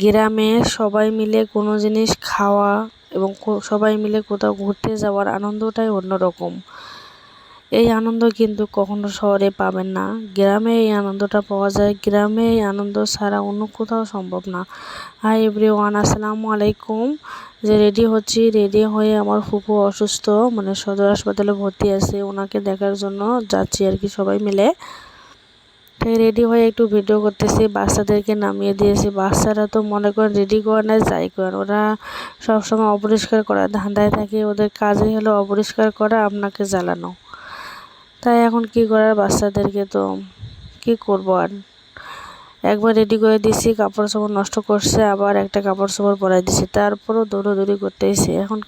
গ্রামে সবাই মিলে কোনো জিনিস খাওয়া এবং সবাই মিলে কোথাও ঘুরতে যাওয়ার আনন্দটাই অন্যরকম। এই আনন্দ কিন্তু কখনো শহরে পাবেন না। গ্রামে এই আনন্দটা পাওয়া যায়। গ্রামে এই আনন্দ ছাড়া অন্য কোথাও সম্ভব না। হাই এভরি ওয়ান আসসালামু আলাইকুম। যে রেডি হচ্ছি, রেডি হয়ে আমার ফুপু অসুস্থ মানে সদর হাসপাতালে ভর্তি আছে। ওনাকে দেখার জন্য যাচ্ছি আর কি সবাই মিলে। তাই রেডি হয়ে একটু ভিডিও করতেছি, বাচ্চাদেরকে নামিয়ে দিয়েছি। বাচ্চারা তো মনে করেন রেডি করে না যাই করেন। ওরা সবসময় অপরিষ্কার করা, ধান্দায় থাকে। ওদের কাজে হলো অপরিষ্কার করা, আপনাকে জ্বালানো। তাই এখন কি করার বাচ্চাদেরকে তো কি করব আর? একবার রেডি করে দিছি কাপড় চোপড় নষ্ট করছে, আবার একটা কাপড় চোপড় পরাই দিছি। তারপরও দৌড়াদৌড়ি করতেছি। এখন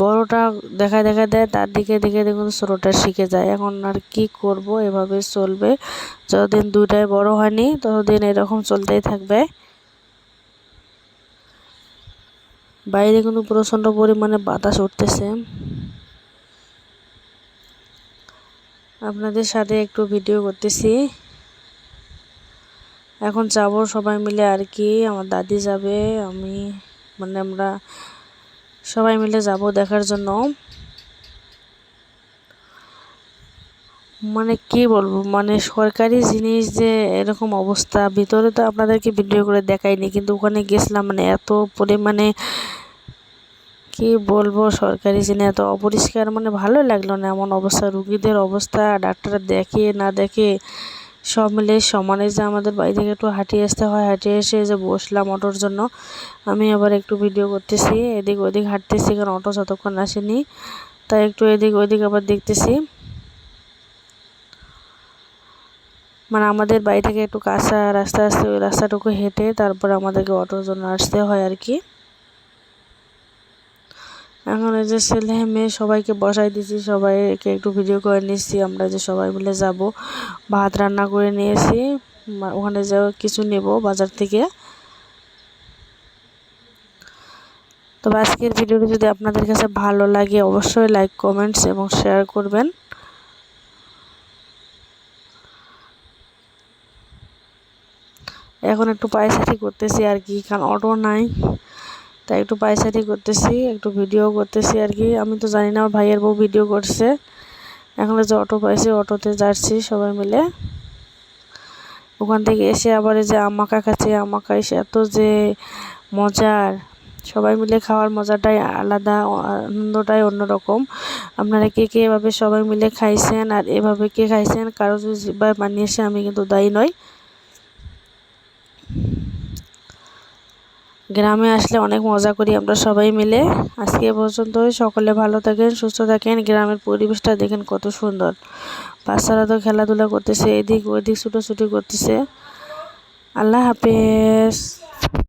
বড়টা দেখায় দেখা দেয়, তার দিকে দেখে দেখুন ছোটোটা শিখে যায়। এখন আর কি করব? এভাবে চলবে। যতদিন দুইটাই বড় হয়নি, ততদিন এরকম চলতেই থাকবে। বাইরে কিন্তু প্রচণ্ড পরিমাণে বাতাস উঠতেছে। আপনাদের সাথে একটু ভিডিও করতেছি। এখন যাব সবাই মিলে আর কি। আমার দাদি যাবে, আমি মানে আমরা সবাই মিলে যাব দেখার জন্য। মানে কি বলব মানে সরকারি জিনিস যে এরকম অবস্থা, ভিতরে তো আপনাদেরকে ভিডিও করে দেখাইনি, কিন্তু ওখানে গেছিলাম মানে এত পরিমাণে কি বলব, সরকারি জিনিস এত অপরিষ্কার মানে ভালো লাগল না এমন অবস্থা, রুগীদের অবস্থা, ডাক্তার দেখে না দেখে সব মিলে সমানে যে আমাদের বাড়ি থেকে একটু হাঁটিয়ে আসতে হয়, হাঁটিয়ে এসে যে বসলাম অটোর জন্য, আমি আবার একটু ভিডিও করতেছি, এদিক ওদিক হাঁটতেছি কারণ অটো যতক্ষণ আসেনি, তাই একটু এদিক ওদিক আবার দেখতেছি। মানে আমাদের বাড়ি থেকে একটু কাঁচা রাস্তা আসতে ওই রাস্তাটুকু হেঁটে তারপর আমাদেরকে অটোর জন্য আসতে হয় আর কি। এখন এই যে ছেলে মেয়ে সবাইকে বসাই দিছি সবাইকে একটু ভিডিও করে নিচ্ছি, আমরা যে সবাই মিলে যাব। ভাত রান্না করে নিয়েছি ওখানে যা কিছু নেব বাজার থেকে। তবে আজকের ভিডিওটি যদি আপনাদের কাছে ভালো লাগে, অবশ্যই লাইক কমেন্টস এবং শেয়ার করবেন। এখন একটু পায়সাটি করতেছি আর কি, কারণ অটো নাই। তাই একটু পায়সাটি করতেছি, একটু ভিডিও করতেছি আর কি। আমি তো জানি না আমার ভাইয়ের বউ ভিডিও করছে। এখন যে অটো পাইছি অটোতে যাচ্ছি সবাই মিলে। ওখান থেকে এসে আবার যে আমাকা খাচ্ছি আমাকা এসে এত যে মজার। সবাই মিলে খাওয়ার মজাটাই আলাদা, আনন্দটাই অন্যরকম। আপনারা কে কে এভাবে সবাই মিলে খাইছেন আর এভাবে কে খাইছেন, কারও যদি বানিয়েছে আমি কিন্তু দায়ী নয় গ্রামে আসলে অনেক মজা করি আমরা সবাই মিলে। আজকে পর্যন্ত সকলে ভালো থাকেন, সুস্থ থাকেন। গ্রামের পরিবেশটা দেখেন কত সুন্দর। বাচ্চারা তো খেলাধুলা করতেছে, এদিক ওদিক ছুটোছুটি করতেছে। আল্লাহ হাফেজ।